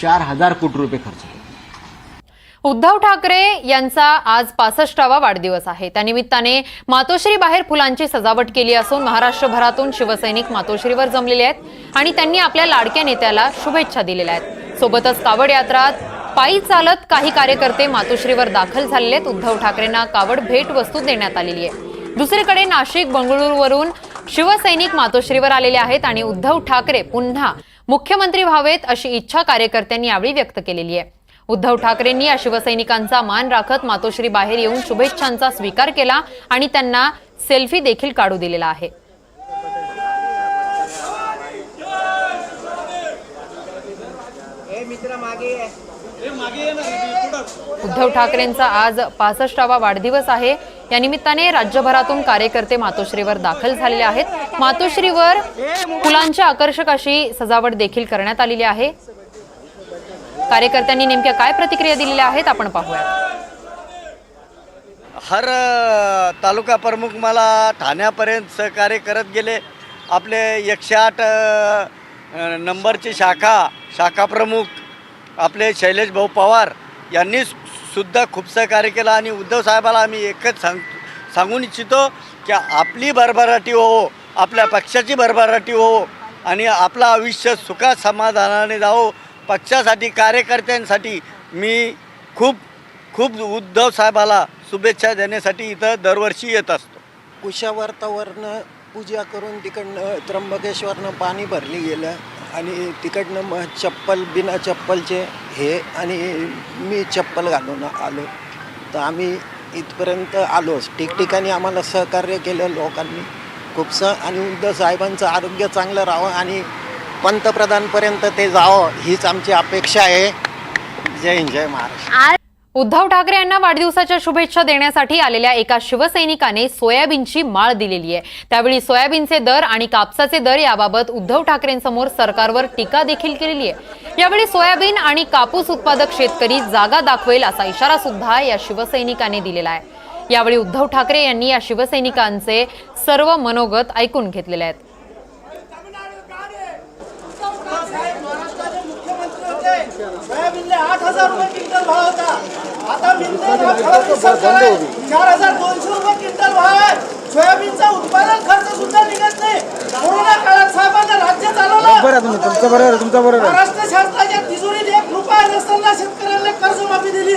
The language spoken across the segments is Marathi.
चार हजार कोटी रुपये खर्च केले उद्धव ठाकरे यांचा आज पासष्टावा वाढदिवस आहे. त्यानिमित्ताने मातोश्री बाहेर फुलांची सजावट केली असून महाराष्ट्रभरातून शिवसैनिक मातोश्रीवर जमलेले आहेत आणि त्यांनी आपल्या लाडक्या नेत्याला शुभेच्छा दिलेल्या आहेत. सोबतच कावड यात्रात पायी चालत काही कार्यकर्ते मातोश्रीवर दाखल झालेले आहेत. उद्धव ठाकरेंना कावड भेट वस्तू देण्यात आलेली आहे. दुसरीकडे नाशिक बंगळुरूवरून शिवसैनिक मातोश्रीवर आलेले आहेत आणि उद्धव ठाकरे पुन्हा मुख्यमंत्री व्हावेत अशी इच्छा कार्यकर्त्यांनी यावेळी व्यक्त केलेली आहे. उद्धव ठाकरेंनी या शिवसैनिकांचा मान राखत मातोश्री बाहेर येऊन शुभेच्छांचा स्वीकार केला आणि त्यांना सेल्फी देखील काढू दिलेला आहे. उद्धव ठाकरेंचा आज पासष्टावा वाढदिवस आहे. या निमित्ताने राज्यभरातून कार्यकर्ते मातोश्रीवर दाखल झालेले आहेत. मातोश्रीवर फुलांच्या आकर्षक अशी सजावट देखील करण्यात आलेली आहे. कार्यकर्त्यांनी नेमक्या काय प्रतिक्रिया दिलेल्या आहेत आपण पाहूया. हर तालुका प्रमुख मला ठाण्यापर्यंत सहकार्य करत गेले. आपले एकशे आठ नंबरची शाखा शाखा प्रमुख आपले शैलेश भाऊ पवार यांनी सुद्धा खूप सहकार्य केलं आणि उद्धव साहेबाला आम्ही एकच सांग सांगून इच्छितो की आपली भरभराटी हो आपल्या पक्षाची भरभराटी हो आणि आपलं आयुष्य सुखात समाधानाने जावो. पक्षासाठी कार्यकर्त्यांसाठी मी खूप खूप उद्धव साहेबाला शुभेच्छा देण्यासाठी इथं दरवर्षी येत असतो. कुशावर्तावरनं पूजा करून तिकडनं त्र्यंबकेश्वरनं पाणी भरली गेलं. आणि तिकडनं मग चप्पल बिना चप्पलचे हे आणि मी चप्पल घालून आलो. तर आम्ही इथपर्यंत आलोच. ठिकठिकाणी आम्हाला सहकार्य केलं लोकांनी. खूपसं आणि उद्धव साहेबांचं आरोग्य चांगलं राहावं आणि पंतप्रधानपर्यंत ते जावं हीच आमची अपेक्षा आहे. जय हिंद जय महाराष्ट्र. उद्धव ठाकरे यांना वाढदिवसाच्या शुभेच्छा देण्यासाठी आलेल्या एका शिवसैनिकाने सोयाबीनची माळ दिलेली आहे. त्यावेळी सोयाबीनचे दर आणि कापसाचे दर याबाबत उद्धव ठाकरेंसमोर सरकारवर टीका देखील केलेली आहे. यावेळी सोयाबीन आणि कापूस उत्पादक शेतकरी जागा दाखवेल असा इशारा सुद्धा या शिवसैनिकाने दिलेला आहे. यावेळी उद्धव ठाकरे यांनी या शिवसैनिकांचे सर्व मनोगत ऐकून घेतलेले आहेत. सोयाबीनला आठ हजार रुपये क्विंटल भाव होता. आता फडणवीस सरकार चार हजार दोनशे रुपये क्विंटल भाव आहे. सोयाबीनचा उत्पादन खर्च सुद्धा निघत नाही. कोरोना काळात साहेबांना राज्य चालवलं. तुमचं बरोबर तुमचं बरोबर महाराष्ट्र शासनाच्या तिजोरीत एक रुपया नसताना शेतकऱ्यांना कर्जमाफी दिली.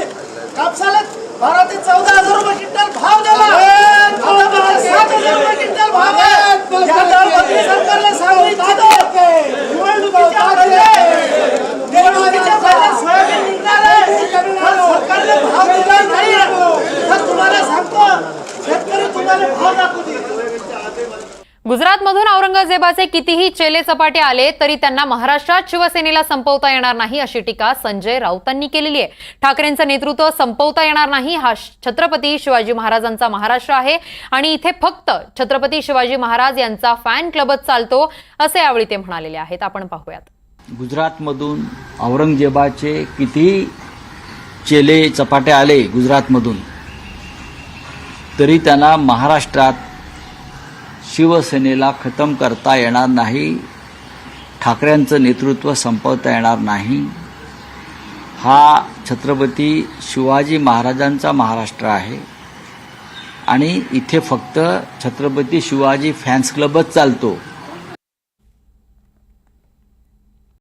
कापसाला बारा ते चौदा हजार रुपये क्विंटल भाव दिला आता फक्त सात हजार रुपये क्विंटल भाव आहे या दरवर्षी सरकारला सांगली निवडणुकीच्या पहिले निवडणुकीच्या पहिले सोयाबीन निघणार आहे पण सरकारने भाव दिला नाही तर तुम्हाला सांगतो शेतकरी तुम्हाला भाव दाखवू दे गुजरातमधून औरंगजेबाचे कितीही चेले चपाटे आले तरी त्यांना महाराष्ट्रात शिवसेनेला संपवता येणार नाही अशी टीका संजय राऊतांनी केलेली आहे. ठाकरेंचं नेतृत्व संपवता येणार नाही हा छत्रपती शिवाजी महाराजांचा महाराष्ट्र आहे आणि इथे फक्त छत्रपती शिवाजी महाराज यांचा फॅन क्लबच चालतो असे यावेळी ते म्हणालेले आहेत. आपण पाहूयात. गुजरातमधून औरंगजेबाचे किती चेले चपाटे आले गुजरातमधून तरी त्यांना महाराष्ट्रात शिवसेनेला खतम करता येणार नाही ठाकरेंचं नेतृत्व संपवता येणार नाही. हा छत्रपती शिवाजी महाराजांचा महाराष्ट्र आहे. आणि इथे फक्त छत्रपती शिवाजी फॅन्स क्लबच चालतो.